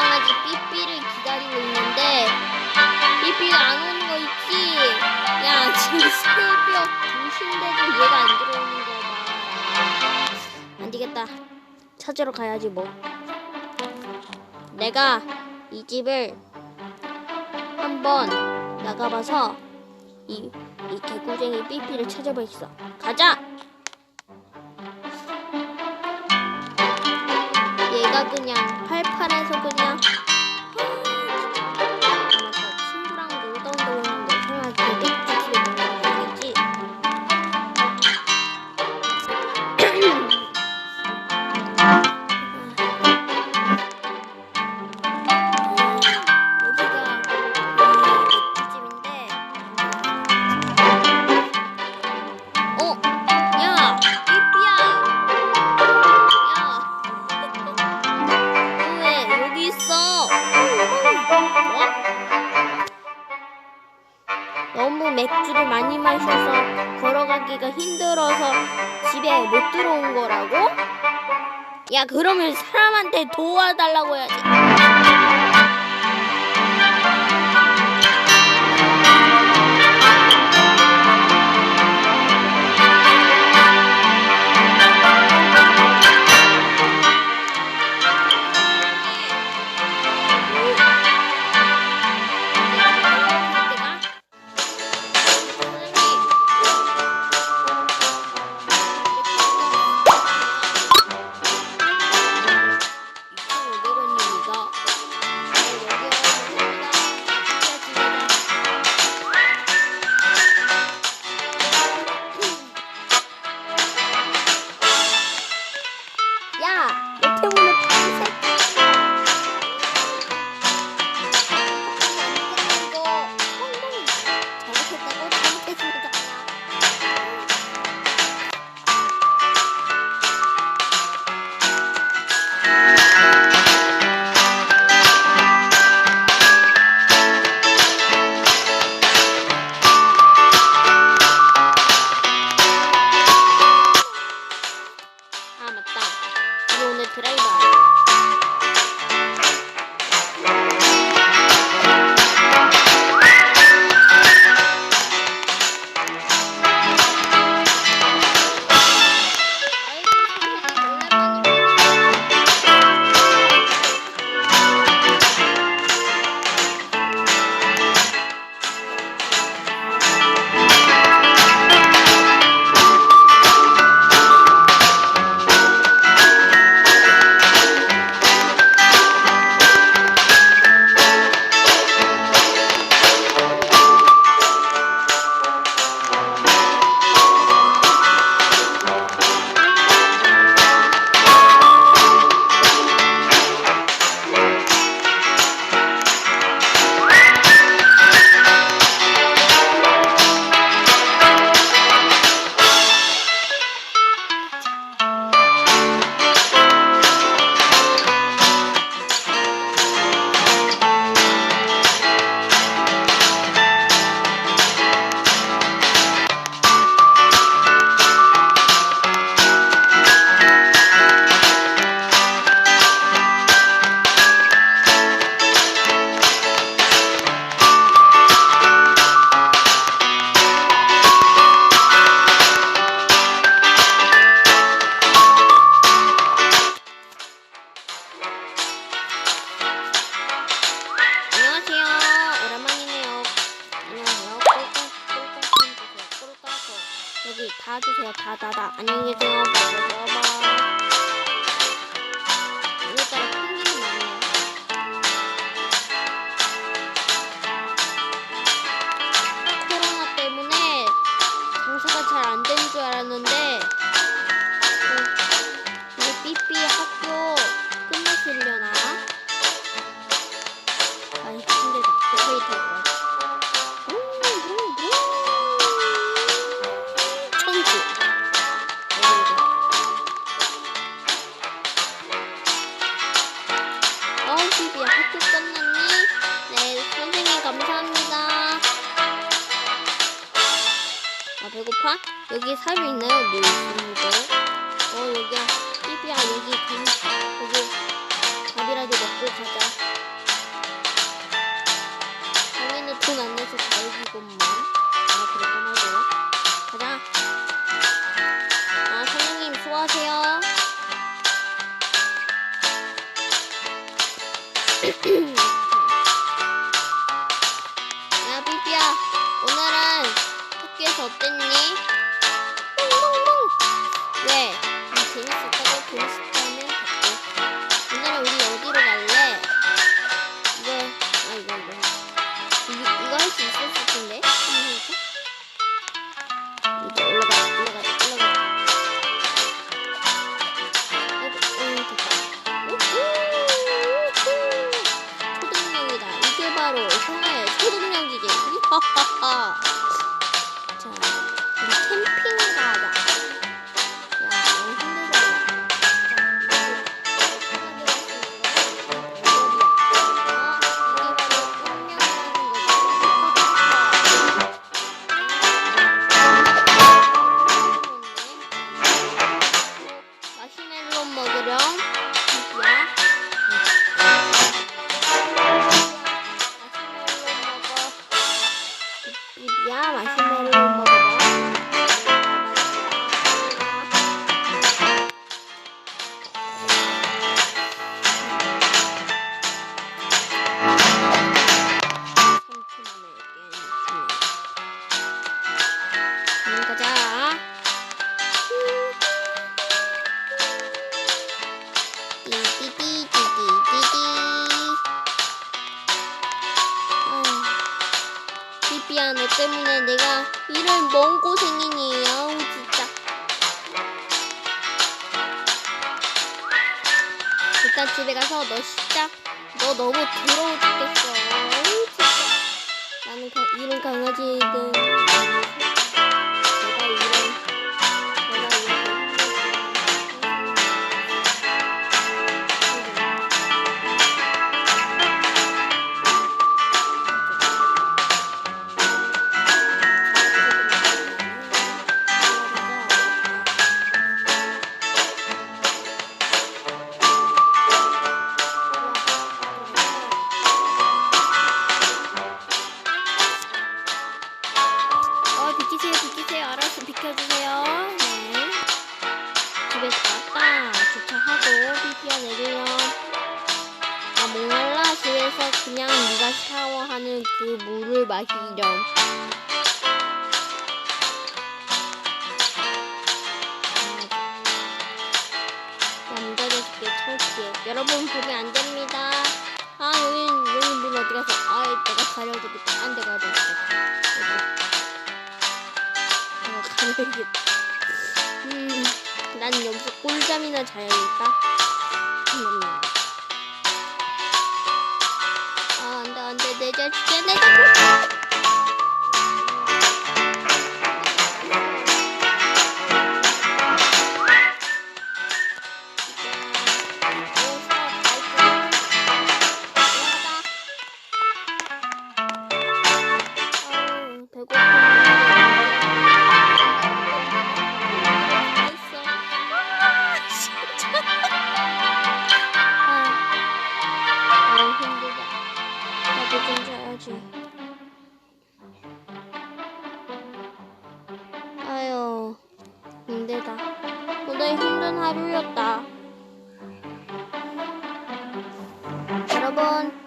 삐삐를 기다리고 있는데 삐삐가 안 오는 거 있지? 야 지금 새벽 2시인데도 얘가 안 들어오는 거 봐. 안 되겠다. 찾으러 가야지 뭐. 내가 이 집을 한번 나가봐서 이, 이 개구쟁이 삐삐를 찾아보겠어. 가자! 그냥 팔팔해서 그냥 맥주를 많이 마셔서 걸어가기가 힘들어서 집에 못 들어온 거라고? 야 그러면 사람한테 도와달라고 해야지 여기 다 주세요. 다, 다, 다. 안녕히 계세요. 봐봐. 어, 비비야 학교 끝났니? 네, 선생님 감사합니다. 아 배고파? 여기 사료 있나요? 네 있습니다. 어 여기야. 비비야 여기 감 여기 밥이라도 먹고 가자. something. 정말 먼 고생이니 아우 진짜. 일단 집에 가서 너 진짜 너 너무 더러워 죽겠어. 아우 진짜. 나는 가, 이런 강아지들. 따라서 그냥 누가 샤워하는 그 물을 마시렴. 남자답게 청취해. 여러분 보면 안 됩니다. 아 여기 여기 물 어디 가서 아 내가 가려야겠다. 안 돼, 가려야겠다. 어, 가려야겠다. 음, 난 여기서 꿀잠이나 자야겠다. 잠깐만. Cennete. Cennete. 여러분